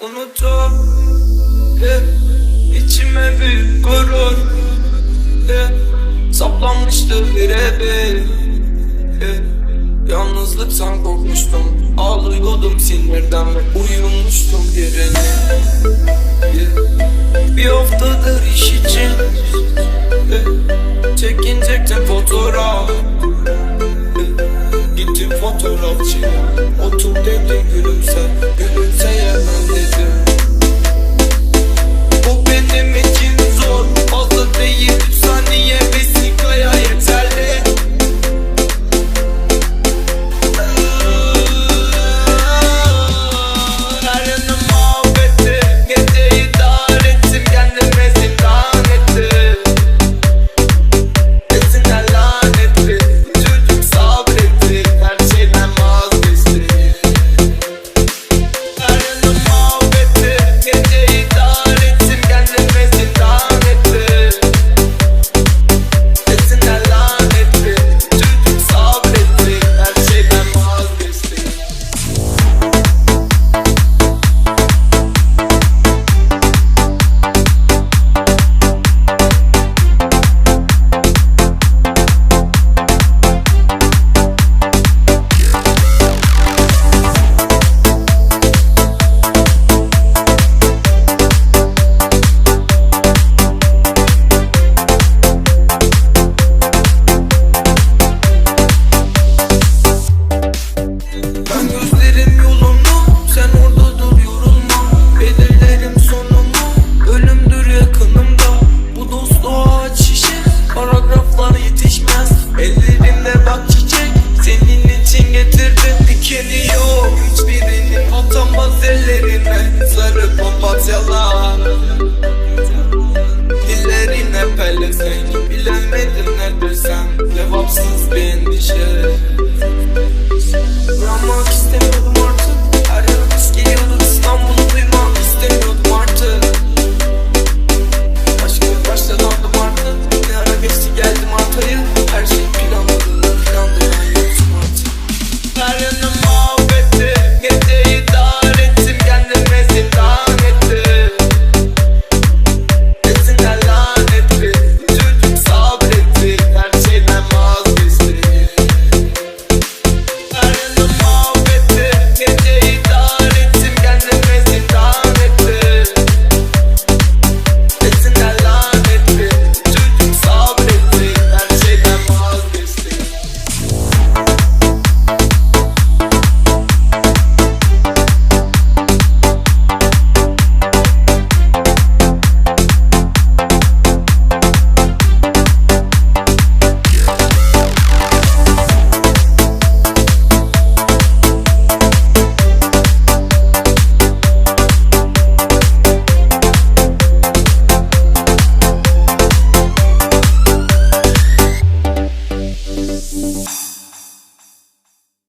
Unutup hep içime bir gurur hep Saplanmıştı birebir hep Yalnızlıktan korkmuştum Ağlıyordum sinirden ve uyumuştum yerine yeah. Bir haftadır iş için yeah. Çekinecektim fotoğraf